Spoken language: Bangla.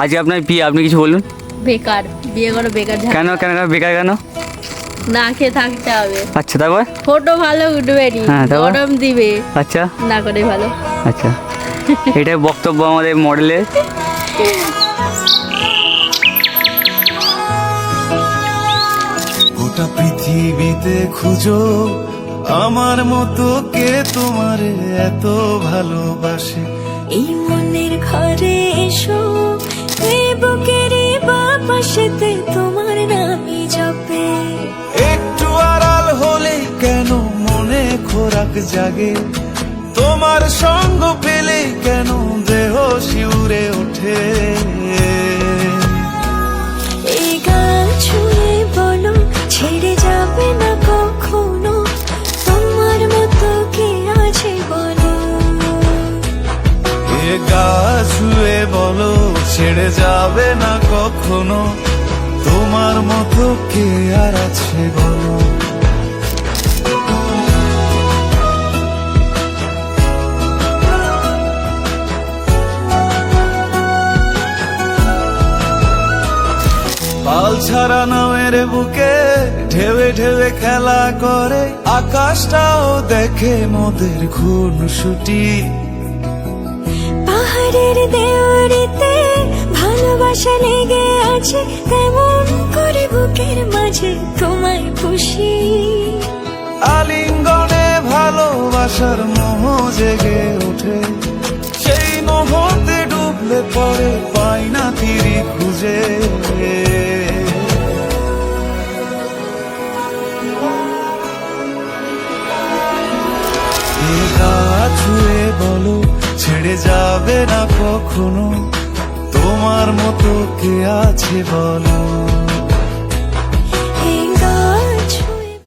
আজকে আপনার বিয়ে আপনি কিছু বলুন। বেকার বিয়ে করে বেকার। কেন কেন কেন বেকার কেন? না খেয়ে থাকতে হবে। আচ্ছা তারপর? ফটো ভালো উঠবে নি হ্যাঁ, তারপর? গরম দিবে। আচ্ছা। না করে ভালো। আচ্ছা। এটাই বক্তব্য আমাদের মডেলের গোটা পৃথিবীতে খুঁজো আমার মতো কে তোমার এত ভালোবাসে? এই মনের ঘরে বাপাশেতে তোমার নামই জপে। একটু আড়াল হলে কেন মনে খোরাক জাগে? তোমার সঙ্গ পেলে কেন দেহ শিউরে ছেড়ে যাবে না কখনো? তোমার মতো কে আর আছে বলো পাল ছাড়া নামের বুকে ঢেবে ঢেবে খেলা করে, আকাশটাও দেখে মোদের খুন ছুটি পাহাড়ের দেওয়ারিতে ভালোবাসা লেগে আছে তেমন করে বুকের মাঝে তোমায় খুশি আলিঙ্গনে ভালোবাসার মোহ জেগে ওঠে। সেই মোহতে ডুবলে পরে পাই না তিরি খুঁজে। ছুঁয়ে বলো, ছেড়ে যাবে না কখনো। তোমার মতো কে আছে বলো?